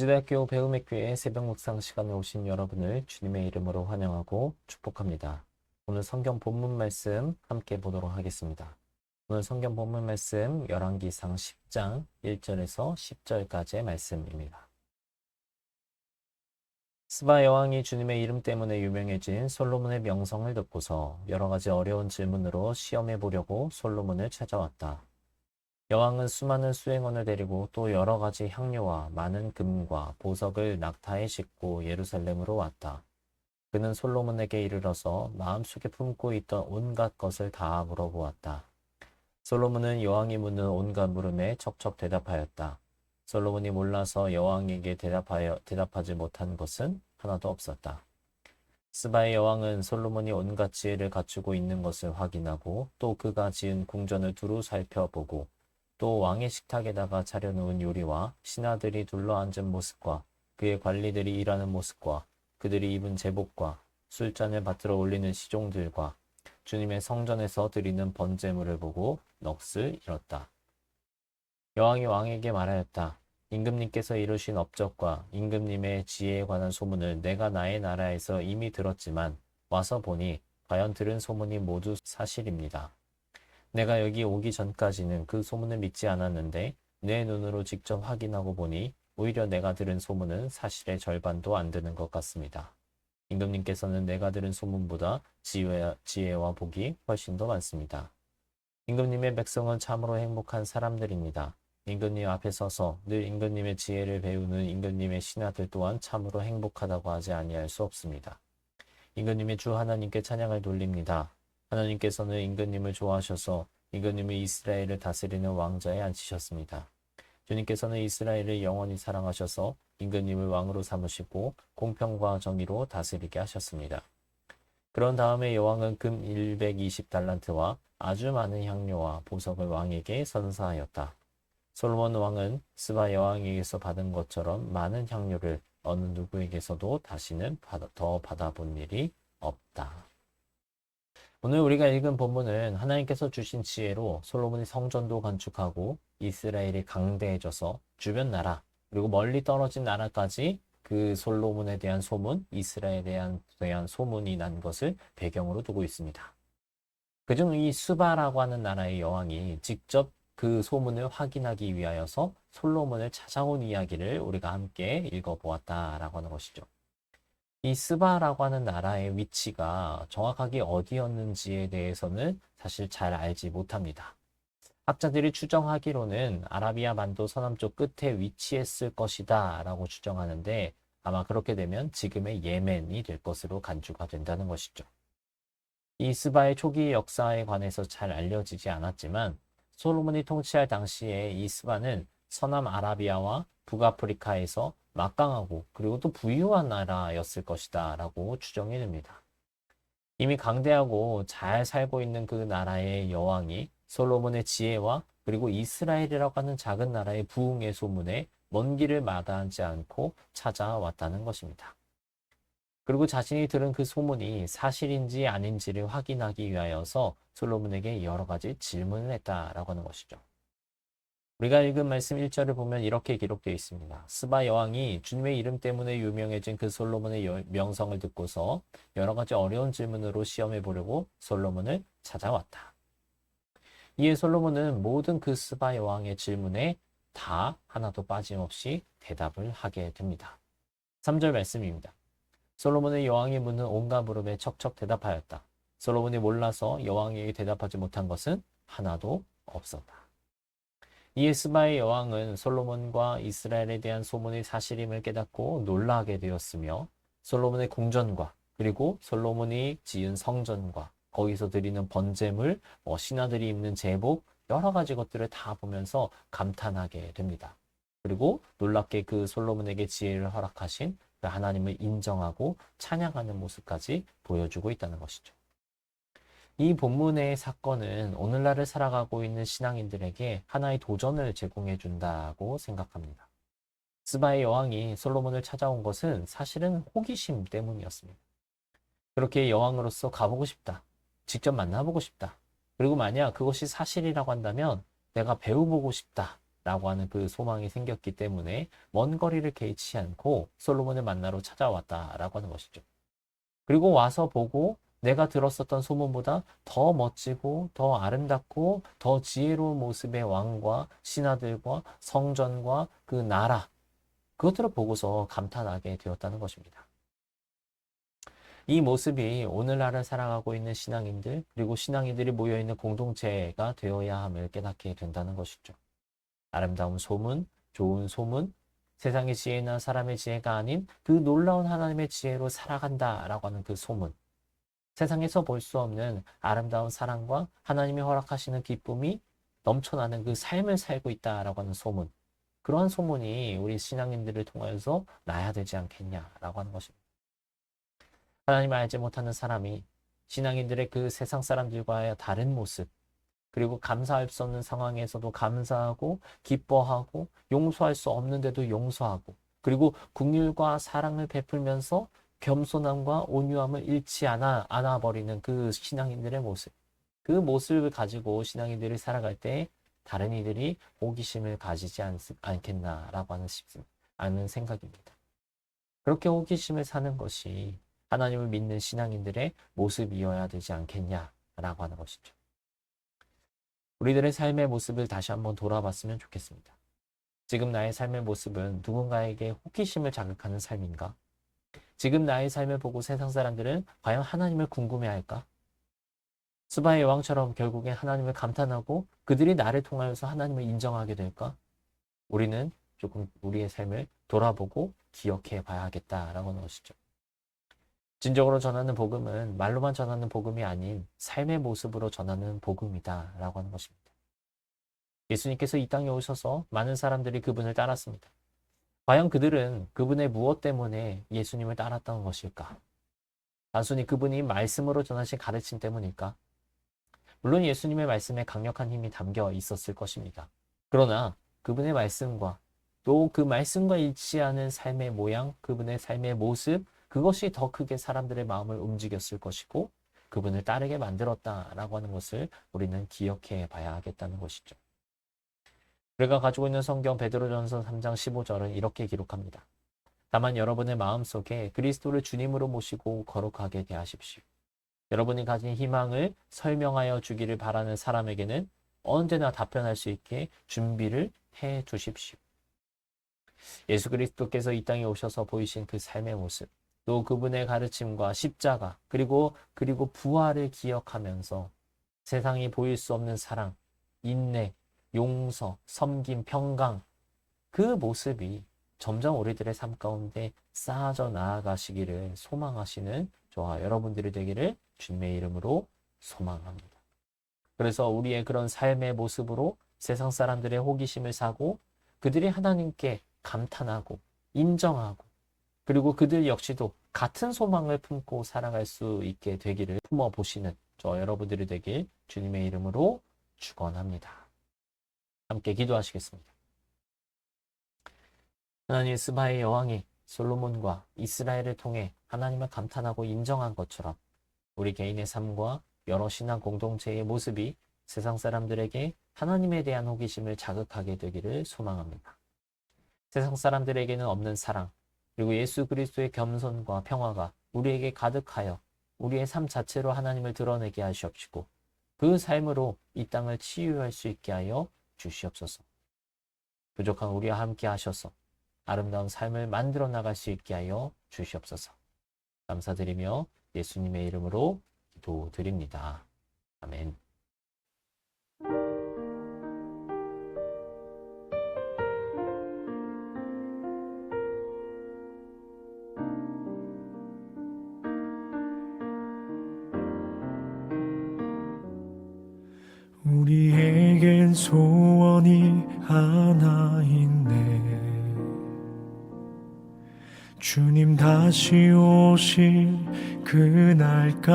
영지대학교 배움의 교회 새벽 묵상 시간에 오신 여러분을 주님의 이름으로 환영하고 축복합니다. 오늘 성경 본문 말씀 함께 보도록 하겠습니다. 오늘 성경 본문 말씀 열왕기상 10장 1절에서 10절까지의 말씀입니다. 스바 여왕이 주님의 이름 때문에 유명해진 솔로몬의 명성을 듣고서 여러 가지 어려운 질문으로 시험해 보려고 솔로몬을 찾아왔다. 여왕은 수많은 수행원을 데리고 또 여러 가지 향료와 많은 금과 보석을 낙타에 싣고 예루살렘으로 왔다. 그는 솔로몬에게 이르러서 마음속에 품고 있던 온갖 것을 다 물어보았다. 솔로몬은 여왕이 묻는 온갖 물음에 척척 대답하였다. 솔로몬이 몰라서 여왕에게 대답하여 대답하지 못한 것은 하나도 없었다. 스바의 여왕은 솔로몬이 온갖 지혜를 갖추고 있는 것을 확인하고 또 그가 지은 궁전을 두루 살펴보고 또 왕의 식탁에다가 차려놓은 요리와 신하들이 둘러앉은 모습과 그의 관리들이 일하는 모습과 그들이 입은 제복과 술잔을 받들어 올리는 시종들과 주님의 성전에서 드리는 번제물을 보고 넋을 잃었다. 여왕이 왕에게 말하였다. 임금님께서 이루신 업적과 임금님의 지혜에 관한 소문을 내가 나의 나라에서 이미 들었지만 와서 보니 과연 들은 소문이 모두 사실입니다. 내가 여기 오기 전까지는 그 소문을 믿지 않았는데 내 눈으로 직접 확인하고 보니 오히려 내가 들은 소문은 사실의 절반도 안 되는 것 같습니다. 임금님께서는 내가 들은 소문보다 지혜와, 지혜 와 복이 훨씬 더 많습니다. 임금님의 백성은 참으로 행복한 사람들입니다. 임금님 앞에 서서 늘 임금님의 지혜를 배우는 임금님의 신하들 또한 참으로 행복하다고 하지 아니할 수 없습니다. 임금님의 주 하나님께 찬양을 돌립니다. 하나님께서는 임금님을 좋아하셔서 임금님을 이스라엘을 다스리는 왕자에 앉히셨습니다. 주님께서는 이스라엘을 영원히 사랑하셔서 임금님을 왕으로 삼으시고 공평과 정의로 다스리게 하셨습니다. 그런 다음에 여왕은 금 120달란트와 아주 많은 향료와 보석을 왕에게 선사하였다. 솔로몬 왕은 스바 여왕에게서 받은 것처럼 많은 향료를 어느 누구에게서도 다시는 받아- 더 받아본 일이 없다. 오늘 우리가 읽은 본문은 하나님께서 주신 지혜로 솔로몬이 성전도 건축하고 이스라엘이 강대해져서 주변 나라 그리고 멀리 떨어진 나라까지 그 솔로몬에 대한 소문, 이스라엘에 대한, 대한 소문이 난 것을 배경으로 두고 있습니다. 그중 이 수바라고 하는 나라의 여왕이 직접 그 소문을 확인하기 위하여서 솔로몬을 찾아온 이야기를 우리가 함께 읽어보았다라고 하는 것이죠. 이 스바라고 하는 나라의 위치가 정확하게 어디였는지에 대해서는 사실 잘 알지 못합니다. 학자들이 추정하기로는 아라비아 반도 서남쪽 끝에 위치했을 것이다 라고 추정하는데 아마 그렇게 되면 지금의 예멘이 될 것으로 간주가 된다는 것이죠. 이 스바의 초기 역사에 관해서 잘 알려지지 않았지만 솔로몬이 통치할 당시에 이 스바는 서남 아라비아와 북아프리카에서 막강하고 그리고 또 부유한 나라였을 것이다 라고 추정이 됩니다. 이미 강대하고 잘 살고 있는 그 나라의 여왕이 솔로몬의 지혜와 그리고 이스라엘이라고 하는 작은 나라의 부흥의 소문에 먼 길을 마다하지 않고 찾아왔다는 것입니다. 그리고 자신이 들은 그 소문이 사실인지 아닌지를 확인하기 위하여서 솔로몬에게 여러 가지 질문을 했다라고 하는 것이죠. 우리가 읽은 말씀 1절을 보면 이렇게 기록되어 있습니다. 스바 여왕이 주님의 이름 때문에 유명해진 그 솔로몬의 여- 명성을 듣고서 여러 가지 어려운 질문으로 시험해 보려고 솔로몬을 찾아왔다. 이에 솔로몬은 모든 그 스바 여왕의 질문에 다 하나도 빠짐없이 대답을 하게 됩니다. 3절 말씀입니다. 솔로몬의 여왕이 묻는 온갖 물음에 척척 대답하였다. 솔로몬이 몰라서 여왕에게 대답하지 못한 것은 하나도 없었다. 이에 스바의 여왕은 솔로몬과 이스라엘에 대한 소문이 사실임을 깨닫고 놀라게 되었으며 솔로몬의 궁전과 그리고 솔로몬이 지은 성전과 거기서 드리는 번제물, 뭐 신하들이 입는 제복 여러 가지 것들을 다 보면서 감탄하게 됩니다. 그리고 놀랍게 그 솔로몬에게 지혜를 허락하신 그 하나님을 인정하고 찬양하는 모습까지 보여주고 있다는 것이죠. 이 본문의 사건은 오늘날을 살아가고 있는 신앙인들에게 하나의 도전을 제공해 준다고 생각합니다. 스바의 여왕이 솔로몬을 찾아온 것은 사실은 호기심 때문이었습니다. 그렇게 여왕으로서 가보고 싶다. 직접 만나보고 싶다. 그리고 만약 그것이 사실이라고 한다면 내가 배워보고 싶다. 라고 하는 그 소망이 생겼기 때문에 먼 거리를 개의치 않고 솔로몬을 만나러 찾아왔다라고 하는 것이죠. 그리고 와서 보고 내가 들었었던 소문보다 더 멋지고 더 아름답고 더 지혜로운 모습의 왕과 신하들과 성전과 그 나라 그것들을 보고서 감탄하게 되었다는 것입니다. 이 모습이 오늘날을 살아가고 있는 신앙인들 그리고 신앙인들이 모여 있는 공동체가 되어야 함을 깨닫게 된다는 것이죠. 아름다운 소문, 좋은 소문, 세상의 지혜나 사람의 지혜가 아닌 그 놀라운 하나님의 지혜로 살아간다라고 하는 그 소문. 세상에서 볼 수 없는 아름다운 사랑과 하나님이 허락하시는 기쁨이 넘쳐나는 그 삶을 살고 있다라고 하는 소문. 그러한 소문이 우리 신앙인들을 통하여서 나야 되지 않겠냐라고 하는 것입니다. 하나님을 알지 못하는 사람이 신앙인들의 그 세상 사람들과의 다른 모습, 그리고 감사할 수 없는 상황에서도 감사하고 기뻐하고 용서할 수 없는데도 용서하고 그리고 국률과 사랑을 베풀면서 겸손함과 온유함을 잃지 않아 안아 버리는 그 신앙인들의 모습. 그 모습을 가지고 신앙인들이 살아갈 때 다른 이들이 호기심을 가지지 않, 않겠나라고 하는, 싶- 하는 생각입니다. 그렇게 호기심을 사는 것이 하나님을 믿는 신앙인들의 모습이어야 되지 않겠냐라고 하는 것이죠. 우리들의 삶의 모습을 다시 한번 돌아봤으면 좋겠습니다. 지금 나의 삶의 모습은 누군가에게 호기심을 자극하는 삶인가? 지금 나의 삶을 보고 세상 사람들은 과연 하나님을 궁금해할까? 수바의 왕처럼 결국엔 하나님을 감탄하고 그들이 나를 통하여서 하나님을 인정하게 될까? 우리는 조금 우리의 삶을 돌아보고 기억해 봐야겠다라고 것이죠. 진정으로 전하는 복음은 말로만 전하는 복음이 아닌 삶의 모습으로 전하는 복음이다라고 하는 것입니다. 예수님께서 이 땅에 오셔서 많은 사람들이 그분을 따랐습니다. 과연 그들은 그분의 무엇 때문에 예수님을 따랐던 것일까? 단순히 그분이 말씀으로 전하신 가르침 때문일까? 물론 예수님의 말씀에 강력한 힘이 담겨 있었을 것입니다. 그러나 그분의 말씀과 또 그 말씀과 일치하는 삶의 모양, 그분의 삶의 모습, 그것이 더 크게 사람들의 마음을 움직였을 것이고 그분을 따르게 만들었다라고 하는 것을 우리는 기억해 봐야 하겠다는 것이죠. 우리가 가지고 있는 성경 베드로전서 3장 15절은 이렇게 기록합니다. 다만 여러분의 마음속에 그리스도를 주님으로 모시고 거룩하게 대하십시오. 여러분이 가진 희망을 설명하여 주기를 바라는 사람에게는 언제나 답변할 수 있게 준비를 해 두십시오. 예수 그리스도께서 이 땅에 오셔서 보이신 그 삶의 모습, 또 그분의 가르침과 십자가, 그리고 그리고 부활을 기억하면서 세상이 보일 수 없는 사랑, 인내, 용서, 섬김, 평강 그 모습이 점점 우리들의 삶 가운데 쌓아져 나아가시기를 소망하시는 저와 여러분들이 되기를 주님의 이름으로 소망합니다. 그래서 우리의 그런 삶의 모습으로 세상 사람들의 호기심을 사고 그들이 하나님께 감탄하고 인정하고 그리고 그들 역시도 같은 소망을 품고 살아갈 수 있게 되기를 품어 보시는 저 여러분들이 되길 주님의 이름으로 축원합니다. 함께 기도하시겠습니다. 하나님 스바의 여왕이 솔로몬과 이스라엘을 통해 하나님을 감탄하고 인정한 것처럼 우리 개인의 삶과 여러 신앙 공동체의 모습이 세상 사람들에게 하나님에 대한 호기심을 자극하게 되기를 소망합니다. 세상 사람들에게는 없는 사랑, 그리고 예수 그리스도의 겸손과 평화가 우리에게 가득하여 우리의 삶 자체로 하나님을 드러내게 하시옵시고 그 삶으로 이 땅을 치유할 수 있게 하여 주시옵소서. 부족한 우리와 함께 하셔서 아름다운 삶을 만들어 나갈 수 있게 하여 주시옵소서. 감사드리며 예수님의 이름으로 기도드립니다. 아멘. 소원이 하나 있네. 주님 다시 오실 그날까지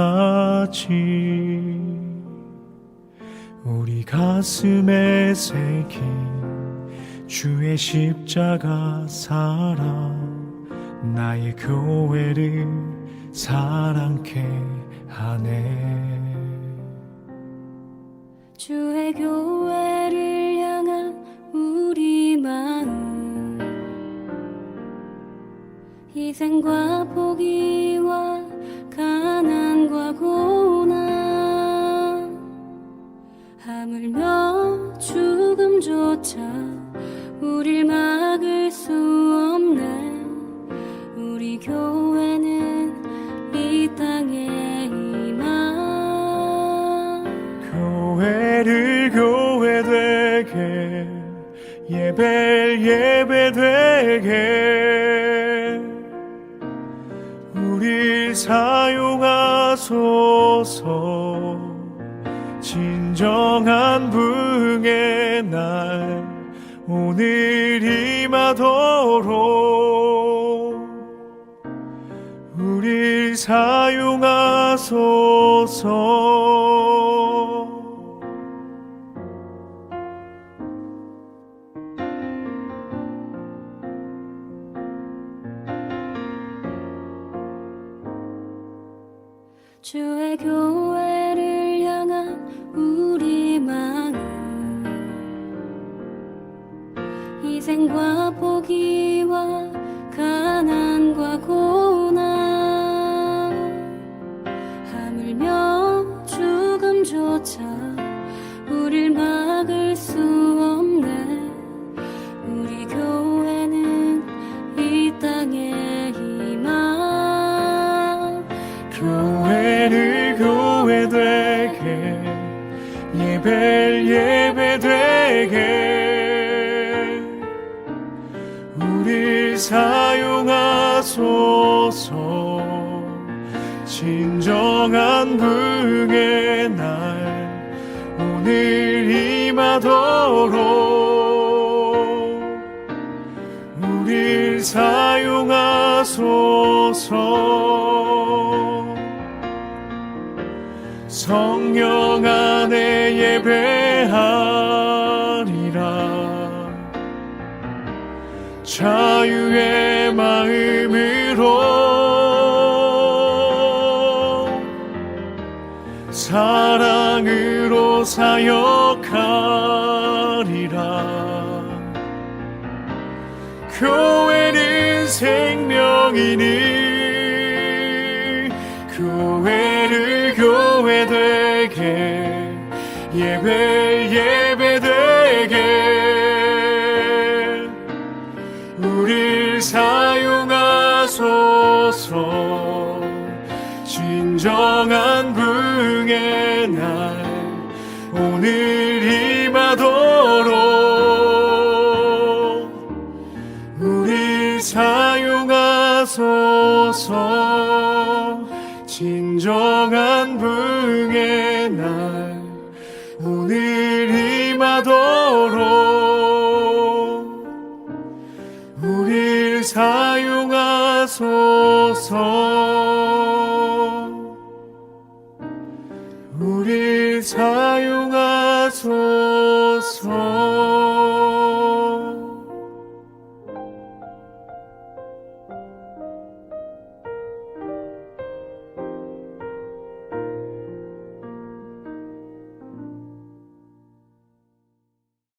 우리 가슴에 새긴 주의 십자가 사랑 나의 교회를 사랑케 하네. 주의 향한 우리 마음 희생과 포기와 가난과 고난 하물며 죽음조차 우릴 막을 수 없네. 우리 교회 예배 예배 되게 우리 사용하소서. 진정한 부흥의 날 오늘 임하도록. 우리 사용하소서 주의 교회를 향한 우리 마음. 희생과 포기와 가난과 고난. 하물며 죽음조차 우릴 막을 수 없네. 우리 교회는 이 땅에 임한 예배 예배 되게. 우릴 사용하소서. 진정한 부흥의 날 오늘 임하도록. 우릴 사용하소서 성령 안에 예배하리라. 자유의 마음으로 사랑으로 사역하리라. 교회는 생명이니 교회되게 예배 예배되게. 우릴 사용하소서. 진정한 부흥의 날 오늘 임하도록. 우릴 사용하소서. 진정한